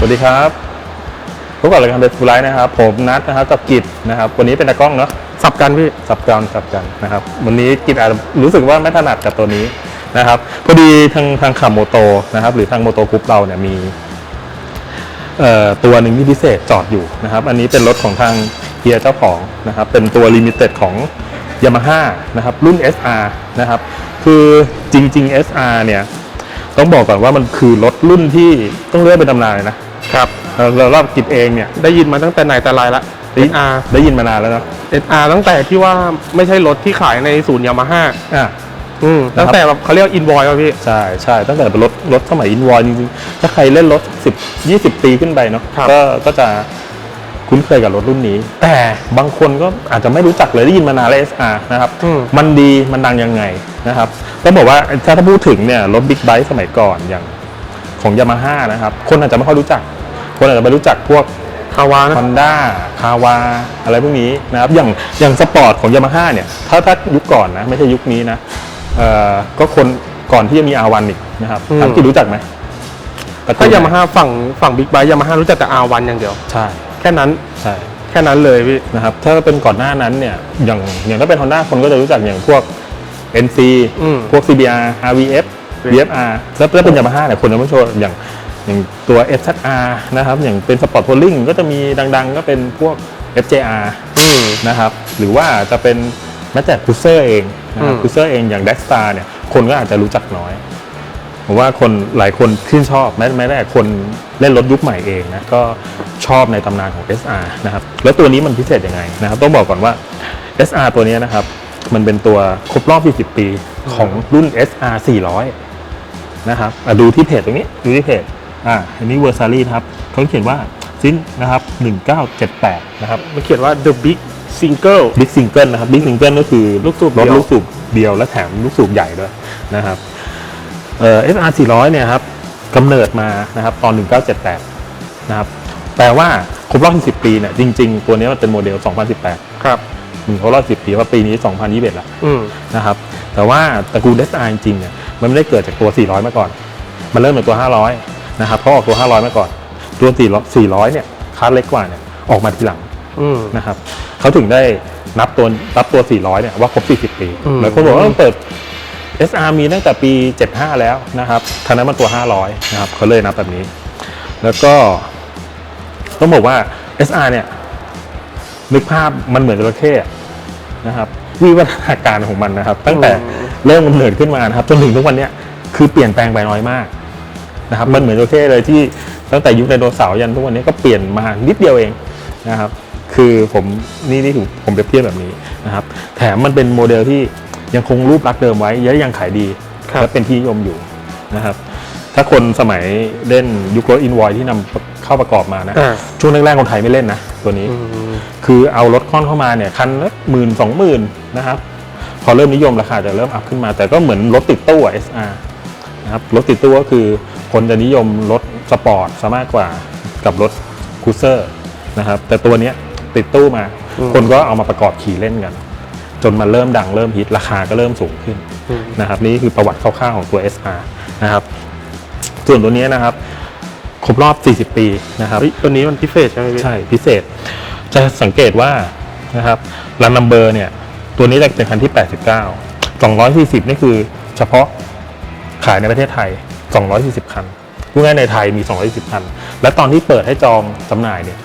สวัสดีครับพบกับรายการเดฟูไลท์นะครับ ผมนัทนะครับกับกิจนะครับ วันนี้เป็นตากล้องเนาะสับกันพี่สับกันสับกันนะครับ วันนี้กิจอาจจะรู้สึกว่าไม่ถนัดกับตัวนี้นะครับพอดีทางทางขับโมโตนะครับ หรือทางโมโตกรุ๊ปเราเนี่ยมีเอ่อตัวหนึ่งที่พิเศษจอดอยู่นะครับ อันนี้เป็นรถของทางเฮียเจ้าของนะครับ เป็นตัวลิมิเต็ดของ Yamaha นะครับ รุ่น SR นะครับ คือจริง ๆ SR เนี่ย ต้องบอกก่อนว่ามันคือรถรุ่นที่ต้องเรียกเป็นตำนานเลยนะ ครับเราเราเล่ากิจเองเนี่ยได้ยินมาตั้งแต่ไหนแต่ไรละ SR ได้ยินมานานแล้วเนาะ SR ตั้งแต่ที่ว่าไม่ใช่รถที่ขายในศูนย์ยามาฮ่าอะ อืมนะครับตั้งแต่แบบเขาเรียกอินวอยป่ะพี่ ใช่ใช่ตั้งแต่เป็นรถรถสมัยอินวอยจริงๆถ้าใครเล่นรถ10 20 ปีขึ้นไปเนาะครับ ก็ก็จะคุ้นเคยกับรถรุ่นนี้ แต่บางคนก็อาจจะไม่รู้จักเลยได้ยินมานานแล้ว SR นะครับ อืม มันดีมันดังยังไงนะครับต้องบอกว่าถ้าถ้าพูดถึงเนี่ยรถบิ๊กไบค์สมัยก่อนอย่างของยามาฮ่านะครับ คนอาจจะไม่ค่อยรู้จัก คนอาจจะไม่รู้จักพวกคาวานะฮอนด้าคาวาอะไรพวกนี้นะครับอย่างอย่างสปอร์ตของยามาฮ่าเนี่ยถ้าถ้ายุคก่อนนะไม่ใช่ยุคนี้นะเอ่อก็คนก่อนที่จะมีอาวันอีกนะครับอืมถามกี่รู้จักไหมการ์ตูนถ้ายามาฮ่าฝั่งฝั่งบิ๊กไบค์ยามาฮ่ารู้จักแต่ R1 อย่างเดียว ใช่แค่นั้นใช่แค่นั้นเลยพี่ นะครับถ้าเป็นก่อนหน้านั้นเนี่ยอย่างอย่างถ้าเป็น Honda คนก็จะรู้จักอย่างพวก NC อืม พวก CBR RVF VFR แล้วถ้าเป็นยามาฮ่าเนี่ยคนจะไม่โชว์อย่าง อย่างตัว SZR นะครับ อย่างเป็นสปอร์ตโ o ลลิ่งก็จะมีดังๆ ก็เป็นพวก FJR อืมนะครับ หรือว่าจะเป็นแม้แต่คูเซอร์เองนะครับอืมคูเซอร์เองอย่าง d ด x สตาร์เนี่ย คนก็อาจจะรู้จักน้อยผมว่าคนหลายคนชื่นชอบแม้แม้แต่คนเล่นรถยุคใหม่เองนะก็ชอบในตำนานของ SR นะครับแล้วตัวนี้มันพิเศษยังไงนะครับต้องบอกก่อนว่า SR ตัวนี้นะครับ มันเป็นตัวครบรอบ 40 ปีของรุ่น SR 400 นะครับอะดูที่เพจตรงนี้ ดูที่เพจ อ่าอันนี้เวอร์ซารีนะครับเขาเขียนว่าซินนะครับ1978นะครับมันเขียนว่า the big single บิ๊กซิงเกิลนะครับบิ๊กซิงเกิลก็คือลูกสูบรถเดียวลูกสูบเดียวและแถมลูกสูบใหญ่ด้วยนะครับเอ่อ SR 400เนี่ยครับกำเนิดมานะครับตอน 1978นะครับแปลว่าครบรอบ10 ปีเนี่ยจริง ๆ ตัวนี้มันเป็นโมเดล 2018 ครับอืมครบรอบ10 ปีว่าปีนี้ 2021แล้วอืมนะครับแต่ว่าตระกูล SR จริงๆเนี่ยมันไม่ได้เกิดจากตัว 400 มาก่อน มันเริ่มจากตัว 500 นะครับเขาออกตัว 500 มาก่อนตัว400 เนี่ยคาร์ดเล็กกว่าเนี่ยออกมาทีหลังอืม นะครับเขาถึงได้นับตัวนับตัว 400 เนี่ยว่าครบ 40 ปีอืม หลายคนบอกว่ามันเปิด SR มีตั้งแต่ปี 75 แล้วนะครับทันนั้นมันตัว 500 นะครับเขาเลยนับแบบนี้ แล้วก็ต้องบอกว่า SR เนี่ยนึกภาพมันเหมือนจระเข้อะนะครับ วิวัฒนาการของมันนะครับ ตั้งแต่อืมเริ่มกำเนิดขึ้นมานะครับจนถึงทุกวันเนี้ยคือเปลี่ยนแปลงไปน้อยมาก นะครับมันเหมือนจระเข้เลยที่ตั้งแต่ยุคไดโนเสาร์ยันทุกวันนี้ก็เปลี่ยนมานิดเดียวเองนะครับคือผมนี่นี่ถูกผมเปรียบเทียบแบบนี้นะครับแถมมันเป็นโมเดลที่ยังคงรูปลักษณ์เดิมไว้และยังขายดีครับและเป็นที่นิยมอยู่นะครับถ้าคนสมัยเล่นยุครถอินวอยที่นำเข้าประกอบมานะอ่าช่วงแรกๆคนไทยไม่เล่นนะตัวนี้อืมคือเอารถค่อนเข้ามาเนี่ยคันละหมื่นสองหมื่นนะครับพอเริ่มนิยมราคาจะเริ่มอัพขึ้นมา แต่ก็เหมือนรถติดตู้อะ SR นะครับรถติดตู้ก็คือ คนจะนิยมรถสปอร์ตซะมากกว่ากับรถคูเซอร์นะครับแต่ตัวเนี้ยติดตู้มาอืมคนก็เอามาประกอบขี่เล่นกัน จนมันเริ่มดังเริ่มฮิตราคาก็เริ่มสูงขึ้นอืมนะครับนี่คือประวัติคร่าวๆของตัว SR นะครับส่วนตัวนี้นะครับครบรอบ 40 ปีนะครับเฮ้ยตัวนี้มันพิเศษใช่ไหมพี่ใช่พิเศษ จะสังเกตว่านะครับรันนัมเบอร์เนี่ยตัวนี้จะเป็นคันที่ 89 240 นี่คือเฉพาะขายในประเทศไทย 240 คันพูดง่ายๆในไทยมี 240 คัน และตอนที่เปิดให้จองจำหน่ายเนี่ย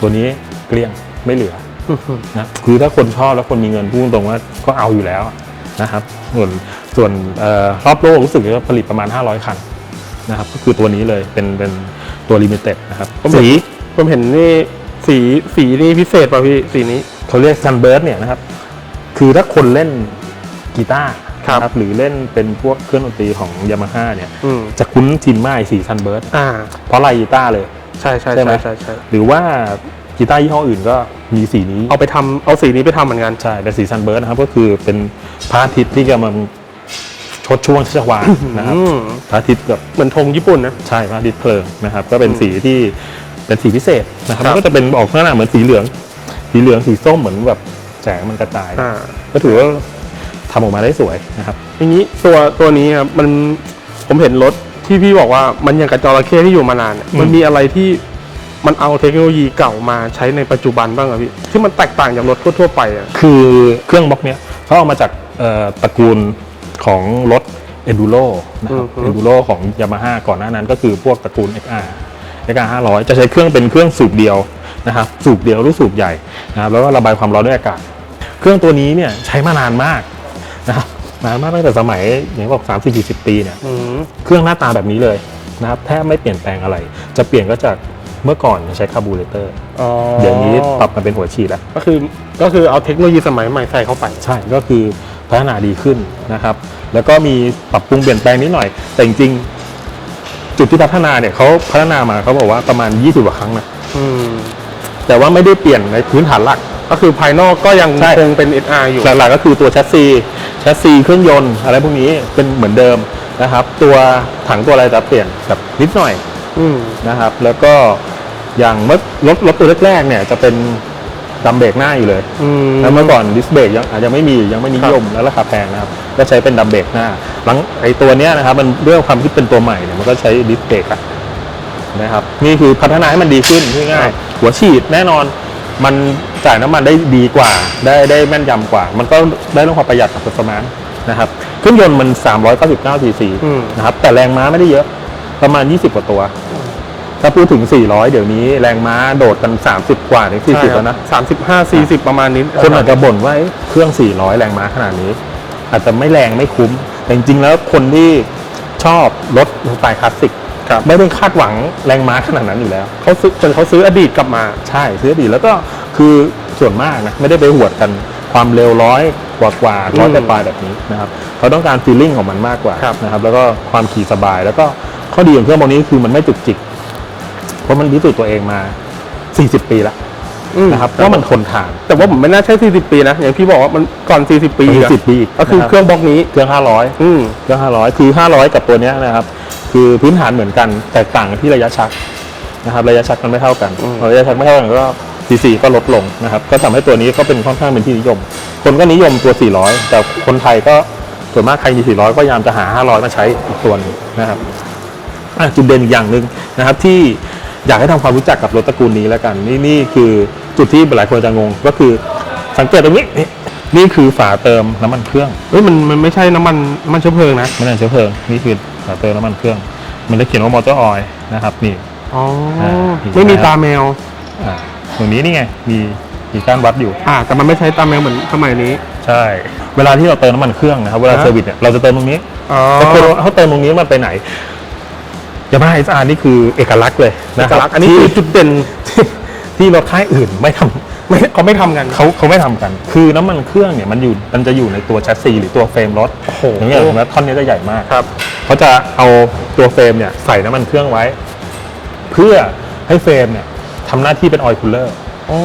ตัวนี้เกลี้ยงไม่เหลืออื้อหือนะคือถ้าคนชอบแล้วคนมีเงินพูดตรงๆว่าก็เอาอยู่แล้วนะครับ ส่วนส่วนเอ่อรอบโลกรู้สึกว่าผลิตประมาณ 500 คันนะครับ ก็คือตัวนี้เลยเป็นเป็นตัวลิมิเต็ดนะครับผมเห็นสีผมเห็นนี่สีสีนี่พิเศษป่ะพี่สีนี้เขาเรียกซันเบิร์ดเนี่ยนะครับ คือถ้าคนเล่นกีตาร์ ครับนะหรือเล่นเป็นพวกเครื่องดนตรีของยามาฮ่าเนี่ยอืมจะคุ้นชินมากสีซันเบิร์ดอ่าเพราะลายกีตาร์เลย ใช่ใช่ใช่ไหมใช่ใช่ใช่หรือว่ากีตาร์ยี่ห้ออื่นก็มีสีนี้เอาไปทำเอาสีนี้ไปทำเหมือนกันใช่เป็นสีซันเบิร์ดนะครับก็คือเป็นพระอาทิตย์ที่กำลังชดช่วงชัชวาลนะครับอืมพระอาทิตย์แบบเหมือนธงญี่ปุ่นนะใช่พระอาทิตย์เพลิงนะครับ ก็เป็นสีที่เป็นสีพิเศษนะครับครับมันก็จะเป็นออกลักษณะเหมือนสีเหลือง สีเหลืองสีส้มเหมือนแบบแสงมันกระจายอ่าก็ถือว่า ทำออกมาได้สวยนะครับอย่างนี้ตัวตัวนี้ครับมันผมเห็นรถที่พี่บอกว่ามันอย่างกับจระเข้ที่อยู่มานานเนี่ยอืมมันมีอะไรที่มันเอาเทคโนโลยีเก่ามาใช้ในปัจจุบันบ้างอะพี่ที่มันแตกต่างจากรถทั่วๆไปอะคือเครื่องบล็อกเนี้ยเขาเอามาจากเอ่อตระกูลของรถ Enduro นะครับ Enduro ของ Yamaha ก่อนหน้านั้นก็คือพวกตระกูล XR XR 500 จะใช้เครื่องเป็นเครื่องสูบเดียวนะครับสูบเดียวหรือสูบใหญ่นะครับแล้วก็ระบายความร้อนด้วยอากาศ เครื่องตัวนี้เนี่ยใช้มานานมาก นะครับนานมากตั้งแต่สมัยอย่างที่บอก3 0 40ปีเนี่ยอืมเครื่องหน้าตาแบบนี้เลยนะครับแทบไม่เปลี่ยนแปลงอะไร จะเปลี่ยนก็จากเมื่อก่อนใช้คาร์บูเรเตอร์อ๋อเดี๋ยวนี้ปรับมาเป็นหัวฉีดแล้ว ก็คือก็คือเอาเทคโนโลยีสมัยใหม่ใส่เข้าไป ใช่ก็คือพัฒนาดีขึ้นนะครับ แล้วก็มีปรับปรุงเปลี่ยนแปลงนิดหน่อย แต่จริงๆจุดที่พัฒนาเนี่ยเขาพัฒนามาเขาบอกว่าประมาณ 20กว่าครั้งนะ อืม แต่ว่าไม่ได้เปลี่ยนในพื้นฐานหลัก ก็คือภายนอกก็ยังใช่ คงเป็น SR อยู่ หลักๆก็คือตัวแชสซีแชสซีเครื่องยนต์อะไรพวกนี้เป็นเหมือนเดิมนะครับ ตัวถังตัวอะไรจะเปลี่ยนแบบนิดหน่อยอืม นะครับ แล้วก็อย่างเมื่อรถรถตัวแรกๆเนี่ยจะเป็นดัมเบรกหน้าอยู่เลยอืม แล้วเมื่อก่อนดิสเบรกยังอาจจะไม่มียังไม่นิยมแล้วราคาแพงนะครับก็ใช้เป็นดัมเบรกหน้าหลังไอตัวเนี้ยนะครับ มันด้วยความที่เป็นตัวใหม่เนี่ยมันก็ใช้ดิสเบรกอะนะครับนี่คือพัฒนาให้มันดีขึ้นง่ายๆหัวฉีดแน่นอน มันจ่ายน้ำมันได้ดีกว่า ได้ได้แม่นยำกว่า มันก็ได้เรื่องความประหยัดกับ performance นะครับเครื่องยนต์มัน 399 cc อืมนะครับแต่แรงม้าไม่ได้เยอะประมาณ 20 กว่าตัวถ้าพูดถึง 400 เดี๋ยวนี้แรงม้าโดดกัน 30 กว่าถึง40 แล้วนะสามสิบห้าสี่สิบประมาณนี้ คนอาจจะบ่นว่าเอ๊ะเครื่อง 400 แรงม้าขนาดนี้ อาจจะไม่แรงไม่คุ้ม แต่จริงๆแล้วคนที่ชอบรถสไตล์คลาสสิก ครับไม่ได้คาดหวังแรงม้าขนาดนั้นอยู่แล้วเขาซื้อจนเขาซื้ออดีตกลับมาใช่ซื้อดีแล้วก็คือส่วนมากนะไม่ได้ไปหวดกันความเร็วร้อยกว่ากว่าร้อยอืมปลายๆแบบนี้นะครับเขาต้องการฟีลลิ่งของมันมากกว่าครับนะครับแล้วก็ความขี่สบายแล้วก็ข้อดีของเครื่องพวกนี้คือมันไม่จุกจิกเพราะมันพิสูจน์ตัวเองมา 40 ปีแล้วอืมนะครับว่ามันทนทาน แต่ว่าผมไม่น่าใช่ 40 ปีนะ อย่างที่บอกว่ามันก่อน 40 ปีอีกอะ40ปีอีกก็คือนะครับเครื่องบล็อกนี้เครื่อง 500อืมเครื่อง 500 คือ 500 กับตัวเนี้ยนะครับ คือพื้นฐานเหมือนกันแตกต่างกันที่ระยะชักนะครับระยะชักมันไม่เท่ากันอืมพอระยะชักไม่เท่ากันก็ CC ก็ลดลงนะครับก็ทำให้ตัวนี้ก็เป็นค่อนข้างเป็นที่นิยม คนก็นิยมตัว 400 แต่คนไทยก็ส่วนมากใครมี 400 ก็พยายามจะหา 500 มาใช้อีกตัวหนึงนะครับอะจุดเด่นอีกอย่างหนึ่งนะครับที่อยากให้ทำความรู้จักกับรถตระกูลนี้แล้วกัน นี่นี่คือจุดที่หลายคนจะงงก็คือสังเกตตรงนี้นี่นี่คือฝาเติมน้ำมันเครื่องเฮ้ยมันมันไม่ใช่น้ำมันน้ำมันเชื้อเพลิงนะไม่ใช่เชื้อเพลิงนี่คือ ฝาเติมน้ำมันเครื่อง มันจะเขียนว่ามอเตอร์ออยล์นะครับนี่ อ๋ออ่าไม่มีตาแมว อ่าตรงนี้นี่ไงมีมีการวัดอยู่ อ่า แต่มันไม่ใช้ตาแมวเหมือนสมัยนี้ ใช่ เวลาที่เราเติมน้ำมันเครื่องนะครับเวลาอ่าเซอร์วิสเนี่ยเราจะเติมตรงนี้อ๋อ แต่คนเขาเติมตรงนี้มันไปไหนยามาฮ่าเอสอาร์นี่คือเอกลักษณ์เลยเอนะคกรับลักษณ์อันนี้ที่คือจุดเด่น ที่ ที่รถค่ายอื่นไม่ทำไม่เขาไม่ทำกัน เขาเขาไม่ทำกัน คือน้ำมันเครื่องเนี่ยมันอยู่มันจะอยู่ในตัวแชสซีหรือตัวเฟรมรถโอ้โห อย่างเงี้ยแล้วท่อนนี้จะใหญ่มาก ครับ เขาจะเอาตัวเฟรมเนี่ยใส่น้ำมันเครื่องไว้ เพื่อให้เฟรมเนี่ยทำหน้าที่เป็นออยล์คูลเลอร์อ๋อ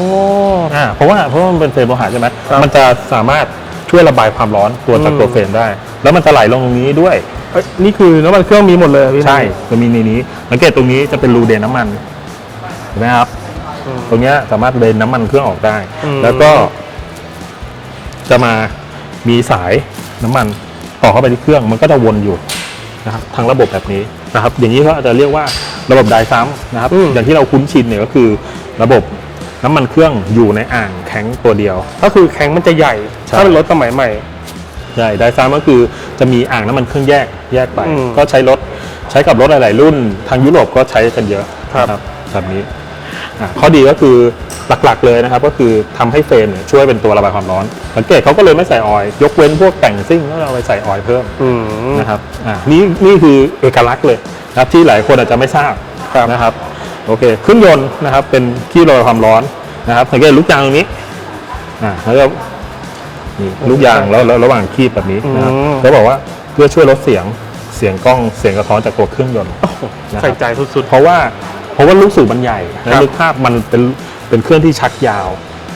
อ่าเพราะว่าเพราะว่ามันเป็นเฟรมโลหะใช่ไหมครับมันจะสามารถช่วยระบายความร้อนตัวจากอืม ตัวเฟรมได้ แล้วมันจะไหลลงตรงนี้ด้วย เอ้ยนี่คือน้ำมันเครื่องมีหมดเลยพี่ใช่จะมีในนี้สังเกตตรงนี้จะเป็นรูเดนน้ำมันเห็นไหมครับอืม ตรงเนี้ยสามารถเดนน้ำมันเครื่องออกได้ อืม แล้วก็ จะมามีสายน้ำมันต่อเข้าไปที่เครื่องมันก็จะวนอยู่นะครับทางระบบแบบนี้นะครับ อย่างนี้เขาอาจจะเรียกว่าระบบไดซ้ำนะครับอย่างที่เราคุ้นชินเนี่ยก็คือ ระบบน้ำมันเครื่องอยู่ในอ่างแข็งตัวเดียว ก็คือแข็งมันจะใหญ่ ใช่ ถ้าเป็นรถสมัยใหม่ ใช่ไดซ้ำก็คือจะมีอ่างน้ำมันเครื่องแยกแยกไป อืมก็ใช้รถใช้กับรถหลาย ๆ รุ่น ทางยุโรปก็ใช้กันเยอะครับ นะแบบนี้อะ ข้อดีก็คือหลักๆเลยนะครับ ก็คือทำให้เฟรมเนี่ยช่วยเป็นตัวระบายความร้อน สังเกตเขาก็เลยไม่ใส่ออยล์ยกเว้นพวกแต่งซิ่งก็เอาไปใส่ออยล์เพิ่มอืมนะครับอะนี่นี่คือเอกลักษณ์เลยนะครับที่หลายคนอาจจะไม่ทราบครับนะครับโอเคเครื่องยนต์นะครับเป็นที่ระบายความร้อนนะครับสังเกตลูกยางตรงนี้อ่าแล้วก็นี่ลูกยางแล้วแล้วระหว่างคีบแบบนี้นะครับอืมเขาบอกว่าเพื่อช่วยลดเสียงเสียงกล้องเสียงกระท้อนจากตัวเครื่องยนต์นะครับใส่ใจสุดเพราะว่า เพราะว่าลูกสูบมันใหญ่ครัและบนึกภาพมันเป็นเป็นเครื่องที่ชักยาว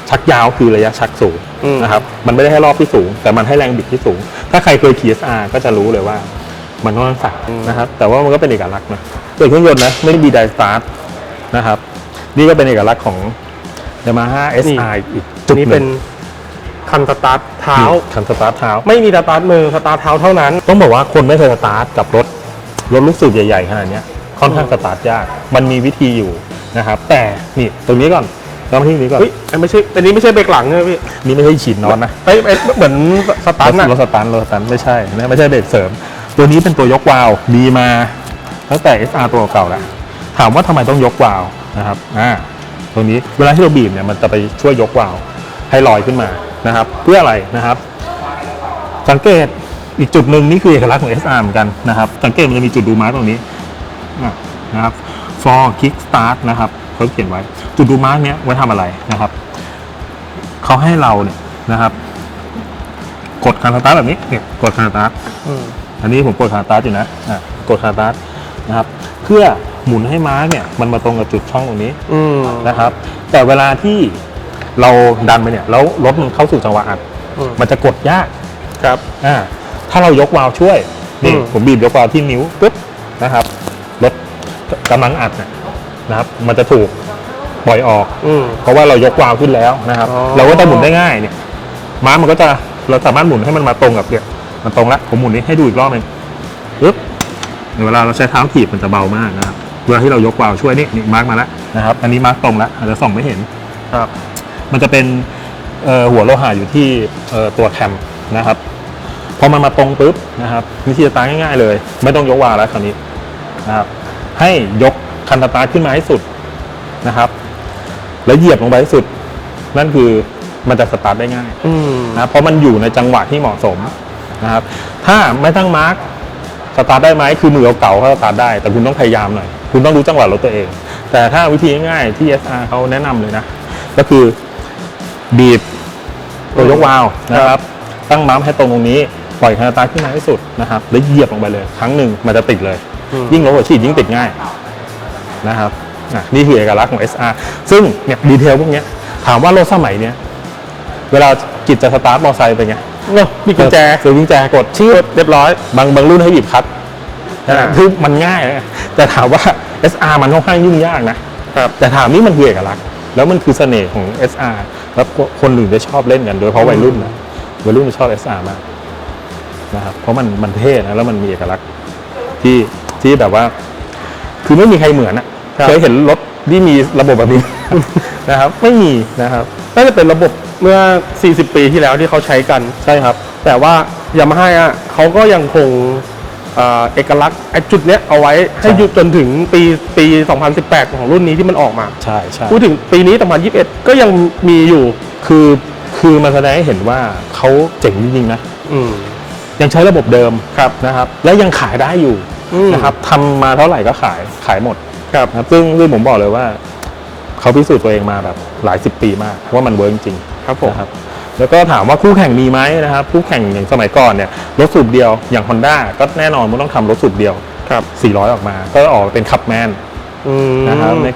ชักยาวคือระยะชักสูงอืมนะครับมันไม่ได้ให้รอบที่สูง แต่มันให้แรงบิดที่สูง ถ้าใครเคยขี่ SR ก็จะรู้เลยว่า มันค่อนข้างสายนะครับแต่ว่ามันก็เป็นเอกลักษณ์นะเป็นเครื่องยนต์นะไม่ได้มีไดสตาร์ทนะครับนี่ก็เป็นเอกลักษณ์ของ Yamaha SR อีกๆจุดนี่หเป็นึ่นงคันสตาร์ทเท้านี่คันสตาร์ทเท้า ไม่มีสตาร์ทมือสตาร์ทเท้าเท่านั้น ต้องบอกว่าคนไม่เคยสตาร์ทกับรถรถลูกสูบใหญ่ๆขนาดเนี้ย ค่อนข้างสตาร์ทยาก มันมีวิธีอยู่นะครับแต่นี่ตรงนี้ก่อนต้องที่นี้ก่อนเฮ้ยอันไม่ใช่อันนี้ไม่ใช่เบรกหลังใช่ไหมพี่นี่ไม่ใช่ฉีดน็อตนะเอ้ยเอ้ยเหมือนสตาร์ทรน่ะถรถสตันรถสตันไม่ใช่นะไม่ใช่เบรกเสริม ตัวนี้เป็นตัวยกวาล์วมีมาตั้งแต่ SR ตัวเก่าแล้วถามว่าทำไมต้องยกวาล์วนะครับอ่าตรงนี้เวลาที่เราบีบเนี่ยมันจะไปช่วยยกวาล์วให้ลอยขึ้นมานะครับ เพื่ออะไรนะครับ สังเกตอีกจุดหนึ่งนี่คือเอกลักษณ์ของ SR เหมือนกันนะครับ สังเกตมันจะมีจุดดูมาร์กตรงนี้อะ นะครับ for kick start นะครับเขาเขียนไว้ จุดดูมาร์กเนี้ยไว้ทำอะไรนะครับ เขาให้เราเนี่ยนะครับ กดคาร์สตาร์ทแบบนี้เนี่ยกดคาร์สตาร์ทอืมอันนี้ผมกดคาร์สตาร์ทอยู่นะอะกดคาร์สตาร์ทนะครับ เพื่อหมุนให้มาร์กเนี่ย มันมาตรงกับจุดช่องตรงนี้อืมนะครับ แต่เวลาที่เราดันไปเนี่ย แล้วรถมันเข้าสู่จังหวะอัดอืมมันจะกดยากครับอ่าถ้าเรายกวาล์วช่วยนี่อืมผมบีบยกวาล์วที่นิ้วปุ๊บนะครับรถ กำลังอัดเนี่ยนะครับ มันจะถูกปล่อยออก อืม เพราะว่าเรายกวาล์วขึ้นแล้วนะครับ อ๋อ เราก็จะหมุนได้ง่ายเนี่ย ม้ามันก็จะเราสามารถหมุนให้มันมาตรงกับเนี่ยมันตรงแล้วผมหมุนนี้ให้ดูอีกรอบหนึงปึ๊บเวลาเราใช้เท้าถีบมันจะเบามากนะครับเวลาที่เรายกวาล์วช่วยนี่นี่มาร์กมาแล้วนะครับ อันนี้มาร์กตรงแล้วอาจจะส่องไม่เห็น ครับ มันจะเป็นเอ่อหัวโลหะอยู่ที่เอ่อตัวแคมนะครับพอมันมาตรงปุ๊บนะครับวิธีสตาร์ทง่ายๆเลย ไม่ต้องยกวาล์วแล้วคราวนี้นะครับ ให้ยกคันสตาร์ทขึ้นมาให้สุดนะครับ แล้วเหยียบลงไปให้สุด นั่นคือมันจะสตาร์ทได้ง่ายอืมนะครับเพราะมันอยู่ในจังหวะที่เหมาะสมนะครับ ถ้าไม่ตั้งมาร์กสตาร์ทได้ไหมคือมือเก่าๆเขาสตาร์ทได้ แต่คุณต้องพยายามหน่อย คุณต้องรู้จังหวะรถตัวเอง แต่ถ้าวิธีง่ายๆที่ SR เขาแนะนำเลยนะ ก็คือบีบตัวยกวาล์วนะครับ ตั้งมัมให้ตรงตรงนี้ ปล่อยคันสตาร์ทขึ้นมาให้สุดนะครับ แล้วเหยียบลงไปเลย ครั้งหนึ่งมันจะติดเลยอืม ยิ่งลงหัวฉีดยิ่งติดง่ายนะครับอะนี่คือเอกลักษณ์ของ SR ซึ่งเนี่ยดีเทลพวกเนี้ยถามว่ารถสมัยเนี้ยเวลากิจจะสตาร์ทมอเตอร์ไซค์เป็นไงเนอะมีกุญแจซื้อกุญแจกดชื่อเรียบร้อย บางบางรุ่นให้บีบคลัตช์อ่านะคือมันง่ายนะแต่ถามว่า SR มันค่อนข้างยุ่งยากนะครับแต่ถามนี่มันคือเอกลักษณ์แล้วมันคือเสน่ห์ของ SR แล้วคนอื่นจะชอบเล่นกันโดยเฉพาะวัยรุ่นนะวัยรุ่นจะชอบ SR มากนะครับเพราะมันมันเท่นะแล้วมันมีเอกลักษณ์ที่ ที่แบบว่า คือไม่มีใครเหมือนอะครับเคยเห็นรถที่มีระบบแบบนี้ นะครับ ไม่มีนะครับน่าจะเป็นระบบเมื่อ 40 ปีที่แล้วที่เขาใช้กันใช่ครับ แต่ว่ายามาฮ่าอะเขาก็ยังคงเอ่อเอกลักษณ์ไอ้จุดเนี้ยเอาไว้ให้ใช่อยู่จนถึงปีปี 2018 ของรุ่นนี้ที่มันออกมา ใช่ใช่พูดถึงปีนี้ 2021 ก็ยังมีอยู่ คือคือมันแสดงให้เห็นว่าเขาเจ๋งจริงๆนะอืมยังใช้ระบบเดิมครับนะครับ และยังขายได้อยู่อืม นะครับทำมาเท่าไหร่ก็ขายขายหมดครับนะครับซึ่งซึ่งผมบอกเลยว่า เขาพิสูจน์ตัวเองมาแบบหลายสิบปีมากว่ามันเวิร์กจริงครับผมนะครับแล้วก็ถามว่าคู่แข่งมีไหมนะครับคู่แข่งอย่างสมัยก่อนเนี่ยรถสูบเดียวอย่าง Honda ก็แน่นอนมันต้องทำรถสูบเดียวครับ400 ออกมา ก็ออกมาเป็นขับแมนอืมนะครับใน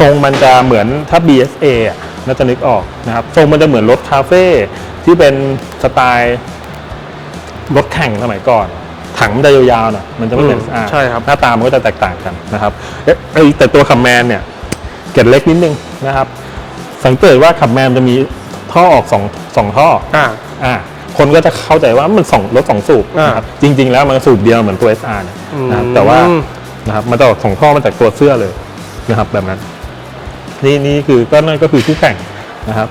ทรงมันจะเหมือนถ้า BSA อะน่าจะนึกออกนะครับทรงมันจะเหมือนรถคาเฟ่ที่เป็นสไตล์รถแข่งสมัยก่อน ถังมันจะยาวๆหน่อยมันจะไม่เหมือนอืมอ่าใช่ครับหน้าตามันก็จะแตกต่างกันนะครับเอ๊ะไอ้แต่ตัวขับแมนเนี่ยเกร็ดเล็กนิดนึงนะครับ สังเกตว่าขับแมนจะมีท่อออกสองสองท่ออ่าอ่าคนก็จะเข้าใจว่ามันสองรถสองสูบอ่านะครับจริง ๆ แล้วมันสูบเดียวเหมือนตัว SR เนี่ยนะครับอืมแต่ว่านะครับมันจะออกสองท่อมาจากตัวเสื้อเลยนะครับแบบนั้น นี่นี่คือก็นั่นก็คือคู่แข่งนะครับ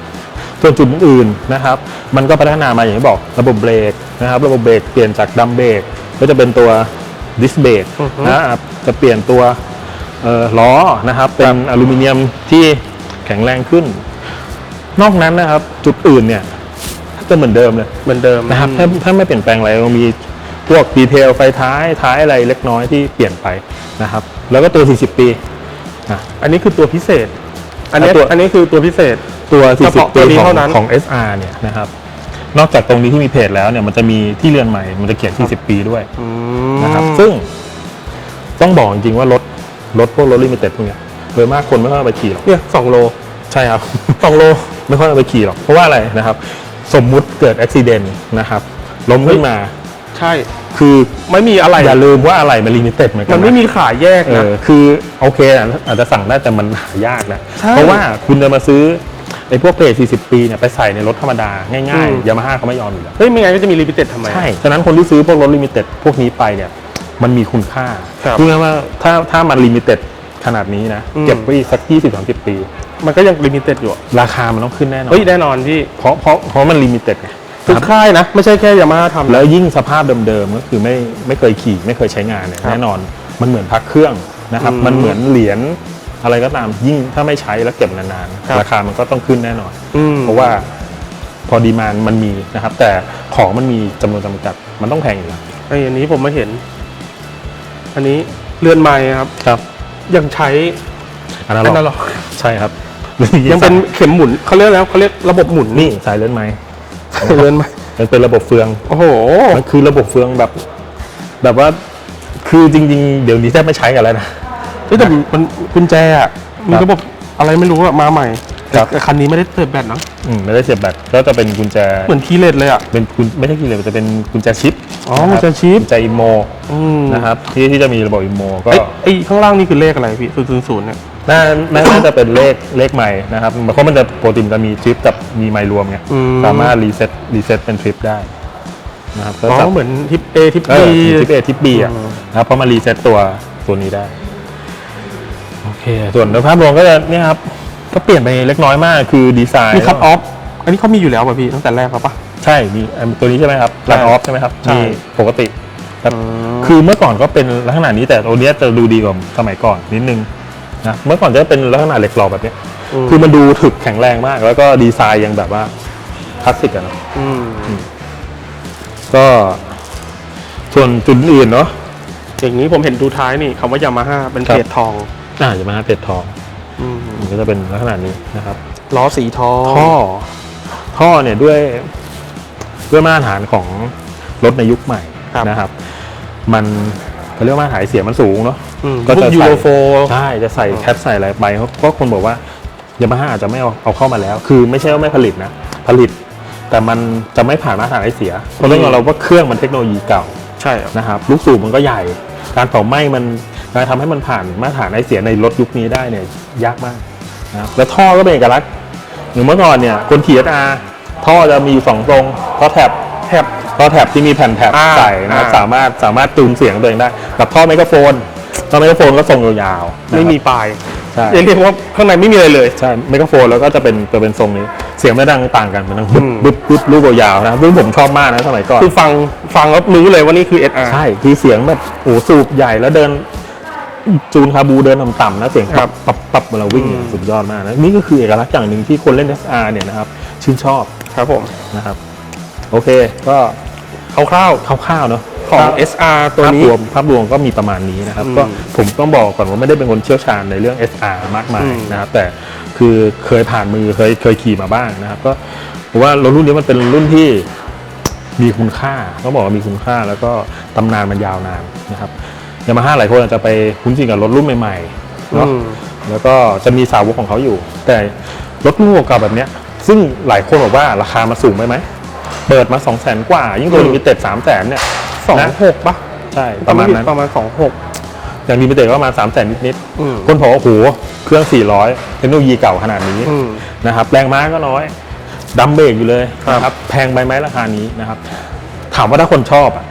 ส่วนจุดอื่นๆนะครับ มันก็พัฒนามาอย่างที่บอกระบบเบรกนะครับ ระบบเบรกเปลี่ยนจากดัมเบรก ก็จะเป็นตัวดิสเบรกอือฮึนะครับจะเปลี่ยนตัวเอ่อล้อนะครับ เป็นอลูมิเนียมที่แข็งแรงขึ้น นอกนั้นนะครับ จุดอื่นเนี่ยจะเหมือนเดิมเลยเหมือนเดิมนะครับถ้าถ้าไม่เปลี่ยนแปลงอะไรเรามีพวกดีเทลไฟท้ายท้ายอะไรเล็กน้อยที่เปลี่ยนไปนะครับ แล้วก็ตัว 40 ปีอะอันนี้คือตัวพิเศษ อันนี้ตัวอันนี้คือตัวพิเศษตัวเฉพาะ40ตัปีวนี้ของเท่านั้นของ SR เนี่ยนะครับ นอกจากตรงนี้ที่มีเพจแล้วเนี่ยมันจะมีที่เรือนใหม่มันจะเขียน40 ปีด้วยอืมนะครับซึ่งต้องบอกจริงๆว่ารถรถพวกรถลิมิเต็ดพวกเนี้ยโดยมากคนไม่ค่อยเอาไปขี่หรอกเนี่ยสองโลใช่ครับ สองโล ไม่ค่อยเอาไปขี่หรอกเพราะว่าอะไรนะครับ สมมุติเกิดอุบิเหตุนะครับล้มขึ้นมาใช่ คือไม่มีอะไร อย่าลืมว่าอะไรมันลิมิเต็ดเหมือนกัมันนไม่นะมีขายแยกเอนะ อคือโอเคอะอาจจะสั่งได้แต่มันหายากนะ ใช่เพราะว่าคุณจะมาซื้อ ไอ้พวกเพจ40 ปีเนี่ยไปใส่ในรถธรรมดา ง่ายอืม ๆยามาฮ่าเขาไม่ยอมอยู่แล้ว เฮ้ยไม่งั้นก็จะมีลิมิเต็ดทำไมใช่ ฉะนั้นคนที่ซื้อพวกรถลิมิเต็ดพวกนี้ไปเนี่ย มันมีคุณค่าครับพูดง่ายๆว่าถ้าถ้ามันลิมิเต็ดขนาดนี้นะ อืม เก็บไว้อีกสักยี่สิบสามสิบปี มันก็ยังลิมิเต็ดอยู่อะราคามันต้องขึ้นแน่นอน เฮ้ยแน่นอนพี่เพราะเพราะเพราะมันลิมิเต็ดไงทุกค่ายนะ ไม่ใช่แค่ยามาฮ่าทำแล้วยิ่งสภาพเดิมๆ ก็คือไม่ไม่เคยขี่ ไม่เคยใช้งานเนี่ยครับแน่นอน มันเหมือนพักเครื่องนะครับ อืม มันเหมือนเหรียญ อะไรก็ตามยิ่งถ้าไม่ใช้แล้วเก็บนานครับๆราคามันก็ต้องขึ้นแน่นอนอืมเพราะว่าพอดีมานมันมีนะครับ แต่ของมันมีจำนวนจำกัดมันต้องแพงอยู่แล้วไอ้อันนี้ผมมาเห็น อันนี้เรือนไม้ครับครับ ยังใช้อันนั้นอันหรนั้นหรออใช่ครับ ยังเป็นเข็มหมุนเขาเรียกแล้วเขาเรียกระบบหมุนนี่สายเลื่อนไม้เรือนไม้มันเป็นระบบเฟืองโอ้โหมันคือระบบเฟืองแบบ แบบว่าคือจริง ๆ เดี๋ยวนี้แทบไม่ใช้กันแล้วนะ เฮ้ยแต่มันกุญแจอะมีครับระบบอะไรไม่รู้อะมาใหม่ครับ แต่คันนี้ไม่ได้เติมแบตนะอืมไม่ได้เสียบแบตก็จะเป็นกุญแจเหมือนคีย์เลสเลยอะเป็นกุญไม่ใช่กีเลยมันจะเป็นกุญแจชิปอ๋อนะคกุรับญแจชิป กุญแจอิโมอืมนะครับที่ที่จะมีระบบอิโมก็ไอ้ไอ้ข้างล่างนี่คือเลขอะไรพี่ศูนย์ศูนย์ศูนย์เนี่ย น่าน่าน่าจะเป็นเลขเลขใหม่นะครับเพราะมันจะปกติมันจะมีทริปกับมีไมล์รวมไงอืม สามารถรีเซ็ตรีเซ็ตเป็นทริปได้นะครับก็อ๋จับอเหมือนทิปเอทิปเอบี อทิปเอทิปบีอะอืมนะครับเพราะมันรีเซ็ตตัวตัวนี้ได้ โอเค ส่วนโดยภาพรวมก็จะเนี่ยครับก็เปลี่ยนไปเล็กน้อยมากคือดีไซน์มีคัตออฟอันนี้เขามีอยู่แล้วป่ะพี่ตั้งแต่แรกครับปะใช่มีอันตัวนี้ใช่ไหมครับใช่รันออฟใช่ไหมครับใช่มีปกติครับอืมคือเมื่อก่อนก็เป็นลักษณะนี้แต่ตัวเนี้ยจะดูดีกว่าสมัยก่อนนิดนึงนะเมื่อก่อนจะเป็นลักษณะเหล็กหล่อแบบเนี้ยมคือมันดูถึกแข็งแรงมาก แล้วก็ดีไซน์ยังแบบว่าคลาสสิกอะเนาะอืมก็ส่วนจุดอื่นเนาะอย่างนี้ผมเห็นดูท้ายนี่คำว่ายามาฮ่าเป็นครับเพจทอง อ่าจะมาเป็ดทองอืมมันก็จะเป็นลักษณะนี้นะครับล้อสีทอง ท่อท่อเนี่ยด้วยด้วยมาตรฐานของรถในยุคใหม่นะครับ มันเขาเรียกว่ามาตรฐานเสียงมันสูงเนาะอืมก็พวจะกยูใส่โรโฟ ใช่จะใส่แคปใส่อะไรไปเพราะคนบอกว่ายามาฮ่าอาจจะไม่เอาเอาเข้ามาแล้ว คือไม่ใช่ว่าไม่ผลิตนะ ผลิต แต่มันจะไม่ผ่านมาตรฐานไอเสียเพราะเรื่องของเราว่าเครื่องมันเทคโนโลยีเก่าใช่ครับ นะครับ ลูกสูบมันก็ใหญ่ การเผาไหม้มัน การทำให้มันผ่านมาตรฐานไอเสียในรถยุคนี้ได้เนี่ยยากมากนะครับแล้วท่อก็เป็นเอกลักษณ์อย่างเมื่อก่อนเนี่ยคนขี่อาท่อจะมีอยู่สองตรงท่อแถบแถบท่อแถบที่มีแผ่นแถบอ่าใส่นะครับอ่า สามารถสามารถจูนเสียงตัวเองได้กับท่อไมโครโฟนท่อไมโครโฟนก็ทรงยาวๆนะครับไม่มีปลายใช่เรียกว่าข้างในไม่มีอะไรเลย ใช่ไมโครโฟนแล้วก็จะเป็นจะเป็นทรงนี้เสียงไม่ดังต่างกันมันดังบึ๊บอืมบึ๊บบึ๊บลูกยาวๆนะครับซึ่งผมชอบมากนะสมัยก่อน คือฟังฟังแล้วรู้เลยว่านี่คือ SR ใช่คือเสียงแบบโอ้สูบใหญ่แล้วเดิน จูนคาบูเดินต่ำๆนะเสียงครัปับบปับปับเวลาวิ่งเนี่ยอืมสุดยอดมากนะนี่ก็คือเอกลักษณ์อย่างหนึ่งที่คนเล่น SR เนี่ยนะครับชื่นชอบครับผมนะครับโอเคก็คร่าวคร่าวๆเนาะๆของ SR ตัวภาพนี้รวมภาพรวมก็มีประมาณนี้นะครับอืมก็ผมต้องบอกก่อนว่าไม่ได้เป็นคนเชี่ยวชาญในเรื่อง SR มากมายอืมนะครับแต่คือเคยผ่านมือเคยเคยขี่มาบ้างนะครับ ก็ผมว่ารถรุ่นนี้มันเป็นรุ่นที่มีคุณค่าต้องบอกว่ามีคุณค่าแล้วก็ตำนานมันยาวนานนะครับ ยามาฮ่าหลายคนอาจจะไปคุ้นชินกับรถรุ่นใหม่ๆเนาะอืมแล้วก็จะมีสาวกของเขาอยู่ แต่รถรุ่นเก่าๆแบบเนี้ย ซึ่งหลายคนบอกว่าราคามันสูงไปไหมเปิดมา2 0 0 0 0 0กว่า ยิ่งตัวอืมลิมิเต็ดสามแสนเนี่ยสองนะหกปะใช่ประมาณนั้นประมาณสองหกอย่างลิมิเต็ดก็ประมาณ3 0 0แสนนิดอืมๆคนบอกว่าโอ้โหเครื่อง 400 เทคโนโลยีเก่าขนาดนี้อืมนะครับแรงม้าก็น้อยดัมเบรกอยู่เลยครับนะครับแพงไปไหมราคานี้นะครับ ถามว่าถ้าคนชอบอะ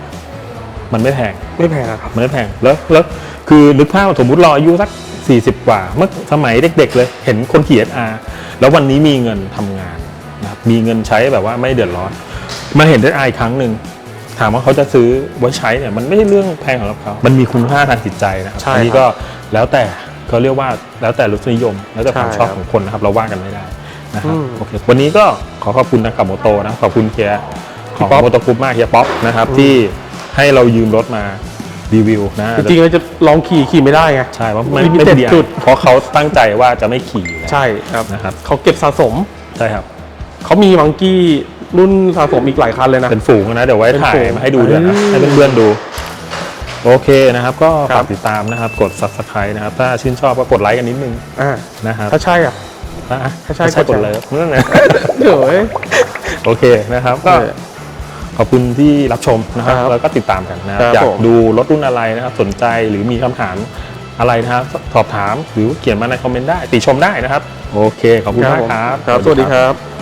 มันไม่แพงไม่แพงอะครับ มันไม่แพงแล้วแล้วคือนึกภาพว่าสมมติเราอายุสัก 40 กว่า เมื่อสมัยเด็ก ๆ เลยเห็นคนขี่ SR แล้ววันนี้มีเงินทำงานนะครับมีเงินใช้แบบว่าไม่เดือดร้อน มาเห็น SR อีกครั้งหนึ่งถามว่าเขาจะซื้อไว้ใช้เนี่ยมันไม่ใช่เรื่องแพงสำหรับเขา มันมีคุณค่าทางจิตใจนะครับใช่อันี้ก็แล้วแต่เขาเรียกว่าแล้วแต่รสนิยม แล้วแต่ความใช่ชอบครับของคนนะครับเราว่ากันไม่ได้นะครับอืม โอเควันนี้ก็ขอขอบคุณนะครับโมโตนะขอบคุณเคียร์ของพี่ป๊อปโมโตกรุ๊ปมากเฮียป๊อปนะครับที่ ให้เรายืมรถมารีวิวนะจริงๆเราจะลองขี่ขี่ไม่ได้ไง ใช่ว่าไม่ Limited ไม่เป็นดีจุดเพราะเขาตั้งใจว่าจะไม่ขี่อยู่แล้วใช่ครับนะครับเขาเก็บสะสมใช่ครับเขามีมังกี้รุ่นสะสมอีกหลายคันเลยนะ เป็นฝูงนะ เดี๋ยวไว้เป็นถ่ายฝูงมาให้ดูเดี๋ยวนะอืมให้เพื่อนๆดู โอเคนะครับ ก็ครัฝาบกติดตามนะครับ กด subscribe นะครับ ถ้าชื่นชอบก็กดไลค์กันนิดนึงอ่านะครับถ้าใช่อะอะถ้าใช่ถ้าใช่กกดดแชร์เลยนั่นนะเดี๋ยวเอ้ยโอเคนะครับก็เออ ขอบคุณที่รับชมนะครับครับแล้วก็ติดตามกันนะครับครับอยากผม ดูรถรุ่นอะไรนะครับสนใจหรือมีคำถามอะไรนะครับสอบถามหรือเขียนมาในคอมเมนต์ได้ติชมได้นะครับ โอเคขอบคุณมากครับ ครับ สวัสดีครับ